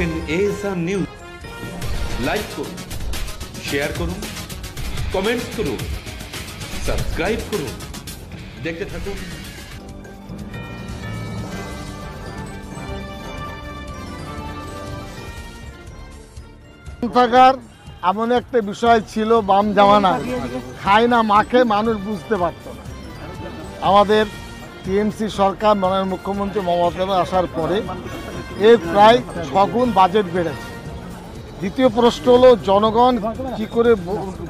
ASR news like করুন share করুন comments করুন সাবস্ক্রাইব করুন। দেখতে থাকুন। গ্রন্থাগার এমন একটা বিষয় ছিল বাম জামানা খায় না মাখে মানুষ বুঝতে পারত না। আমাদের টিএমসি সরকার, মাননীয় মুখ্যমন্ত্রী মমতা আসার পরে এর প্রায় ছগুণ বাজেট বেড়েছে। দ্বিতীয় প্রশ্ন হলো, জনগণ কি করে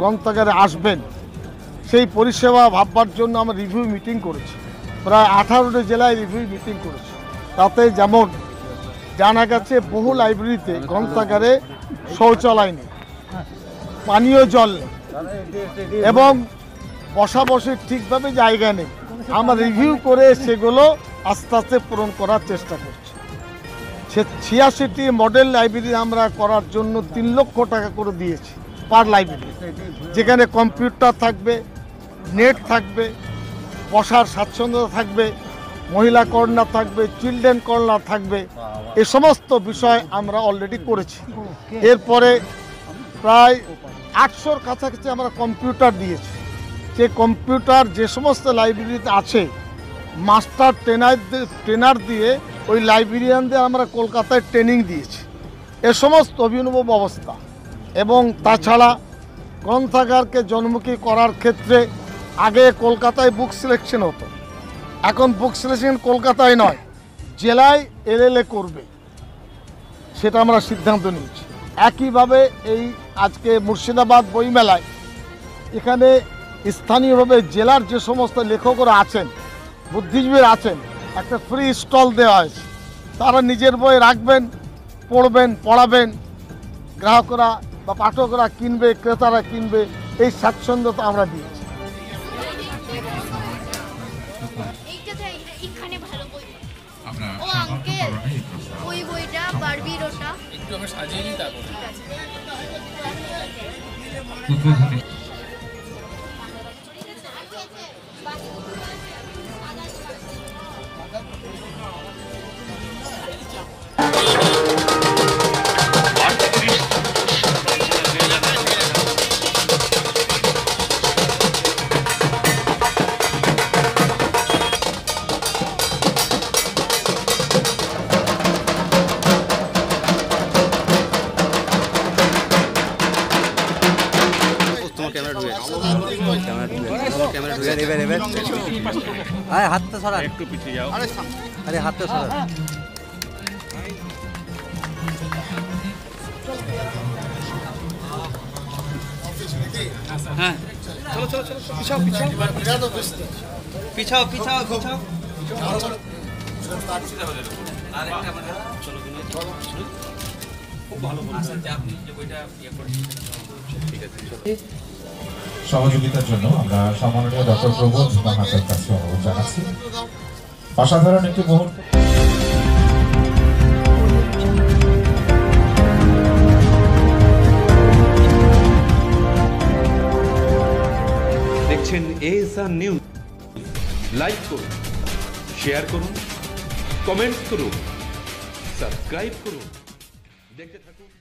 গ্রন্থাগারে আসবেন? সেই পরিষেবা ভাববার জন্য আমরা রিভিউ মিটিং করেছি। প্রায় আঠারোটি জেলায় রিভিউ মিটিং করেছি। তাতে যেমন জানা গেছে, বহু লাইব্রেরিতে গ্রন্থাগারে শৌচালয় নেই, পানীয় জল নেই এবং বসা বসে ঠিকভাবে জায়গা নেই। আমরা রিভিউ করে সেগুলো আস্তে আস্তে পূরণ করার চেষ্টা করছি। সে ছিয়াশিটি মডেল লাইব্রেরি আমরা করার জন্য তিন লক্ষ টাকা করে দিয়েছি পার লাইব্রেরি যেখানে কম্পিউটার থাকবে নেট থাকবে বসার স্বাচ্ছন্দ্য থাকবে মহিলা কর্নার থাকবে চিলড্রেন কর্নার থাকবে এ সমস্ত বিষয় আমরা অলরেডি করেছি। এরপরে প্রায় আটশোর কাছাকাছি আমরা কম্পিউটার দিয়েছি। যে কম্পিউটার যে সমস্ত লাইব্রেরিতে আছে, মাস্টার ট্রেনার ট্রেনার দিয়ে ওই লাইব্রেরিয়ানদের আমরা কলকাতায় ট্রেনিং দিয়েছি। এ সমস্ত অভিনব ব্যবস্থা এবং তাছাড়া গ্রন্থাগারকে জন্মুখী করার ক্ষেত্রে আগে কলকাতায় বুক সিলেকশন হতো। এখন বুক সিলেকশন কলকাতায় নয়, জেলায় এলএলএ করবে। সেটা আমরা সিদ্ধান্ত নিয়েছি। একইভাবে এই আজকে মুর্শিদাবাদ বইমেলায় এখানে স্থানীয়ভাবে জেলার যে সমস্ত লেখকরা আছেন বুদ্ধিজীবীরা আছেন একটা ফ্রি স্টল দেওয়া হয়েছে। তারা নিজের বই রাখবেন পড়বেন পড়াবেন। গ্রাহকরা বা পাঠকরা কিনবে ক্রেতারা কিনবে এই স্বাচ্ছন্দ্যতা আমরা দিয়েছি। একটু আমরা সাজিয়ে নিই তারপর। ক্যামেরা ঢুকে ক্যামেরা ঢুকে ক্যামেরা ঢুকে এবার এবার আরে হাতটা সরা একটু পিছিয়ে যাও। আরে হাতটা সরা পিছাও পিছাও। পিছাও সহযোগিতার জন্য আমরা সম্মাননীয় ডক্টর প্রবোধ মাহাতের কাছে অনুরোধ জানাচ্ছি। অসাধারণ একটি মুহূর্ত। দেখছেন এএসআর নিউজ লাইক করুন শেয়ার করুন কমেন্ট করুন সাবস্ক্রাইব করুন। দেখতে থাকুন